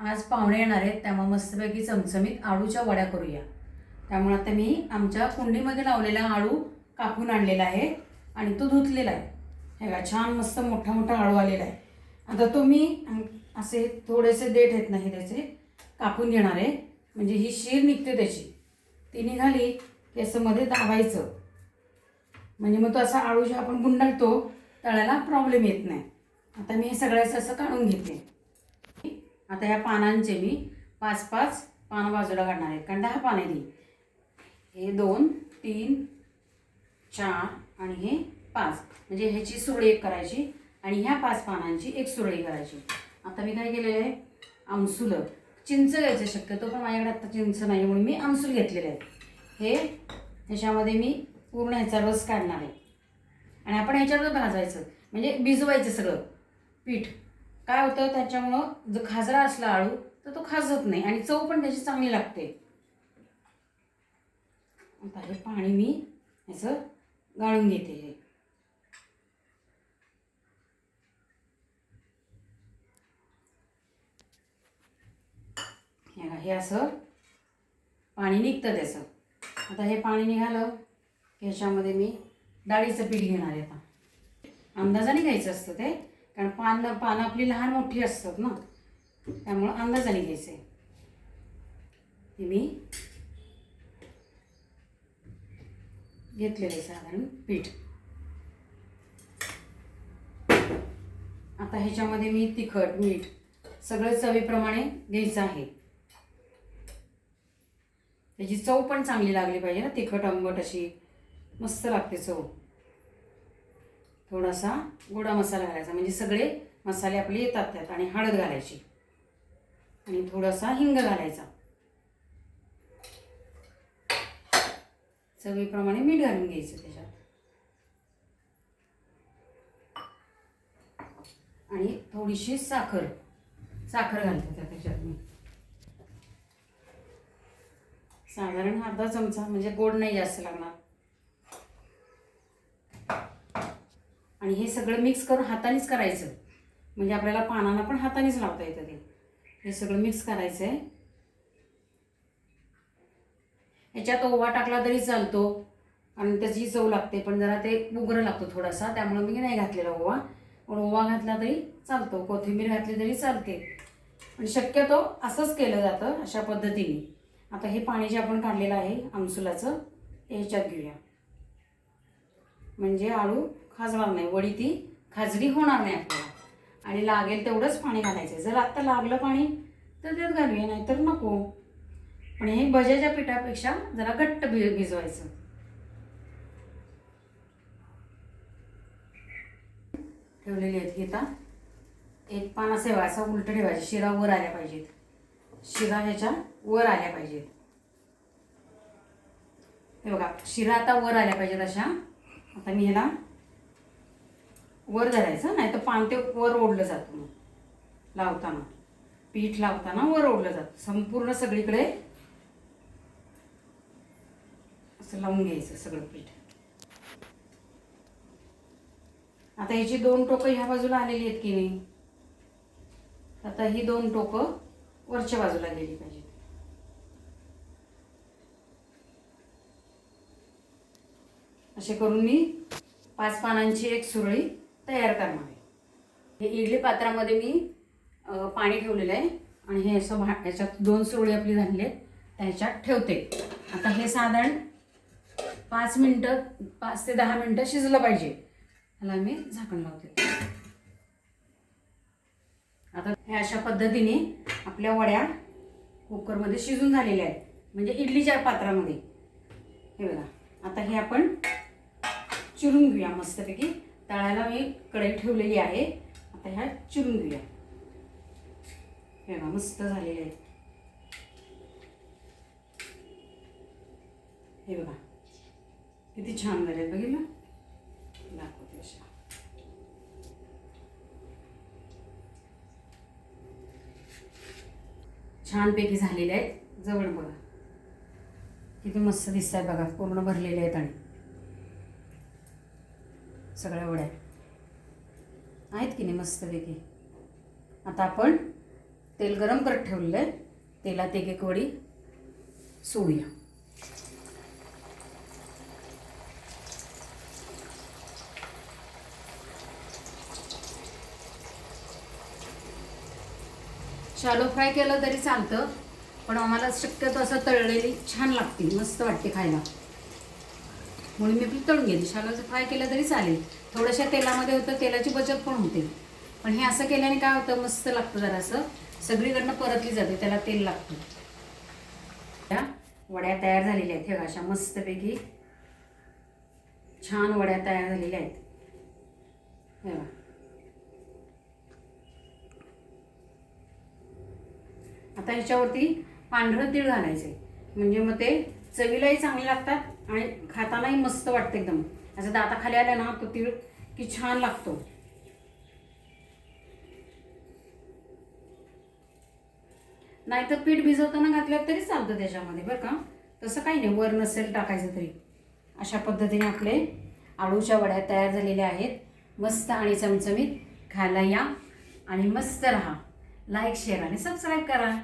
आज पाहुणे येणार आहेत त्यामुळे मस्तपैकी चमचमीत आळूच्या वड्या करूया. त्यामुळे आता मी आमच्या कुंडीमध्ये लावलेला आळू कापून आणलेला आहे आणि तो धुतलेला आहे. हे का छान मस्त मोठा मोठा आळू आलेला आहे. आता तो मी असे थोडेसे देठ आहेत नाही त्याचे कापून घेणार आहे. म्हणजे ही शीर निघते त्याची. ती निघाली की असं मध्ये दाबायचं. म्हणजे मग तो असा आळू जे आपण गुंडाळतो तळायला प्रॉब्लेम येत नाही. आता मी हे सगळ्याचं असं काढून घेते. आता ह्या पानांचे मी पाच पाच पानं बाजूला काढणार आहेत कारण दहा पाने ती हे. दोन तीन चार आणि हे पाच. म्हणजे ह्याची सुरळी एक करायची आणि ह्या पाच पानांची एक सुरळी करायची. आता मी काय केलेलं आहे? आमसुलं. चिंच घ्यायचं शक्यतो पण माझ्याकडे आत्ता चिंच नाही म्हणून मी आमसूल घेतलेलं आहे. हे ह्याच्यामध्ये मी पूर्ण ह्याचा रस काढणार आहे. आणि आपण ह्याच्यावर भाजायचं. म्हणजे भिजवायचं सगळं. पीठ. काय होतं? त्याच्यामुळं जर खाजरा असला आळू तर तो खाजत नाही आणि चव पण त्याची चांगली लागते. आता हे पाणी मी ह्याचं गाळून घेते हे. हे हे असं पाणी निघतं त्याचं. आता हे पाणी निघालं की ह्याच्यामध्ये मी डाळीचं पीठ घेणार आहे आता. अंदाजाने घ्यायचं असतं ते. कारण पान पानं आपली लहान मोठी असतात ना. त्यामुळं अंदाजाने घ्यायचं आहे हे मी घेतलेलं साधारण पीठ. आता ह्याच्यामध्ये मी तिखट मीठ सगळं चवीप्रमाणे घ्यायचं आहे. त्याची चव पण चांगली लागली पाहिजे ना तिखट आंबट अशी मस्त लागते चव. थोडासा गोडा मसाला घालायचा. म्हणजे सगळे मसाले आपले येतात त्यात आणि हळद घालायची. आणि थोडासा हिंग घालायचा. चवीप्रमाणे मीठ घालून घ्यायचं त्याच्यात. आणि थोडीशी साखर. साखर घालते त्या त्याच्यात मी. साधारण अर्धा चमचा म्हणजे गोड नाही जास्त लागणार. आणि हे सगळं मिक्स करून हातानेच करायचं. म्हणजे आपल्याला पानांना पण हातानेच लावता येतं ते. हे सगळं मिक्स करायचं आहे ह्याच्यात ओवा टाकला तरी चालतो. आणि त्याची चव लागते पण जरा ते उग्र लागतो थोडासा. त्यामुळे मी नाही घातलेला ओवा. पण ओवा घातला तरी चालतो. कोथिंबीर घातली तरी चालते. पण शक्यतो असंच केलं जातं अशा पद्धतीने. आता हे पाणी जे आपण काढलेलं आहे आमसुलाचं याच्यात ह्याच्यात घेऊया. म्हणजे आळू खाजणार नाही. वडी ती खाजगी होणार नाही आपल्याला. आणि लागेल तेवढंच पाणी घालायचं. जर आत्ता लागलं पाणी तर त्यात घालूया नाहीतर नको. पण हे भज्याच्या पिठापेक्षा जरा घट्ट भि भिजवायचं. ठेवलेली आहेत घेता एक पान असे असा उलट ठेवायचे. शिरा वर आल्या पाहिजेत. शिरा ह्याच्या वर आल्या पाहिजेत. हे बघा शिरा आता वर आल्या पाहिजेत अशा. आता मी ह्याला वर धरायचं नाही तर पान ते वर ओढलं जातं मग. लावताना. पीठ लावताना वर ओढलं जातं. संपूर्ण सगळीकडे असं लावून घ्यायचं सगळं पीठ. आता ह्याची दोन टोकं ह्या बाजूला आलेली आहेत की नाही? आता ही दोन टोकं वरच्या बाजूला गेली पाहिजे असे करून मी पाच पानांची एक सुरळी तयार करणार आहे. हे इडली पात्रामध्ये मी पाणी ठेवलेलं आहे आणि हे असं भा ह्याच्यात दोन सुरळी आपली झालेली आहेत. त्याच्यात ह्याच्यात ठेवते. आता हे साधारण पाच मिनटं पाच ते दहा मिनटं शिजलं पाहिजे. ह्याला मी झाकण लावते. आता ह्या अशा पद्धतीने आपल्या वड्या कुकरमध्ये शिजून झालेल्या आहेत. म्हणजे इडलीच्या पात्रामध्ये. हे बघा. आता हे आपण चिरून घेऊया मस्तपैकी. तळायला मी कढई ठेवलेली आहे. आता ह्या चिरून घेऊया. हे ना मस्त झालेले आहेत. हे बघा किती छान झाले आहेत. बघितलं? दाखवते अशा. छानपैकी झालेले आहेत. जवळ बघा. किती मस्त दिसत आहेत बघा पूर्ण भरलेले आहेत आणि. सगळ्या वड्या. आहेत की नाही मस्तपैकी? आता आपण तेल गरम करत ठेवलेलं आहे. तेलात एक एक वडी सोडूया. शालो फ्राय केलं तरी चालतं पण आम्हाला शक्यतो असं तळलेली छान लागते मस्त वाटते खायला. म्हणून मी तळून घेते. शालोचं फ्राय केलं तरी चालेल. थोड्याशा तेलामध्ये होतं तेलाची बचत पण होते. पण हे असं केल्याने काय होतं मस्त लागतं जरासं. सगळीकडनं परतली जाते त्याला तेल लागतं. त्या वड्या तयार झालेल्या आहेत. हे अशा मस्तपैकी छान वड्या तयार झालेल्या आहेत. हे आता ह्याच्यावरती पांढरं तीळ घालायचे म्हणजे मग ते चवीलाही चांगले लागतात आणि खातानाही मस्त वाटतं एकदम. असं दाताखाली आलं ना तो तीळ की छान लागतो. नाहीतर पीठ भिजवताना घातलं तरी चालतं त्याच्यामध्ये बरं का? तसं काही नाही वर नसेल टाकायचं तरी. अशा पद्धतीने आपले आळूच्या वड्या तयार झालेल्या आहेत. मस्त आणि चमचमीत खायला या. आणि मस्त राहा. लाईक शेअर आणि सबस्क्राईब करा.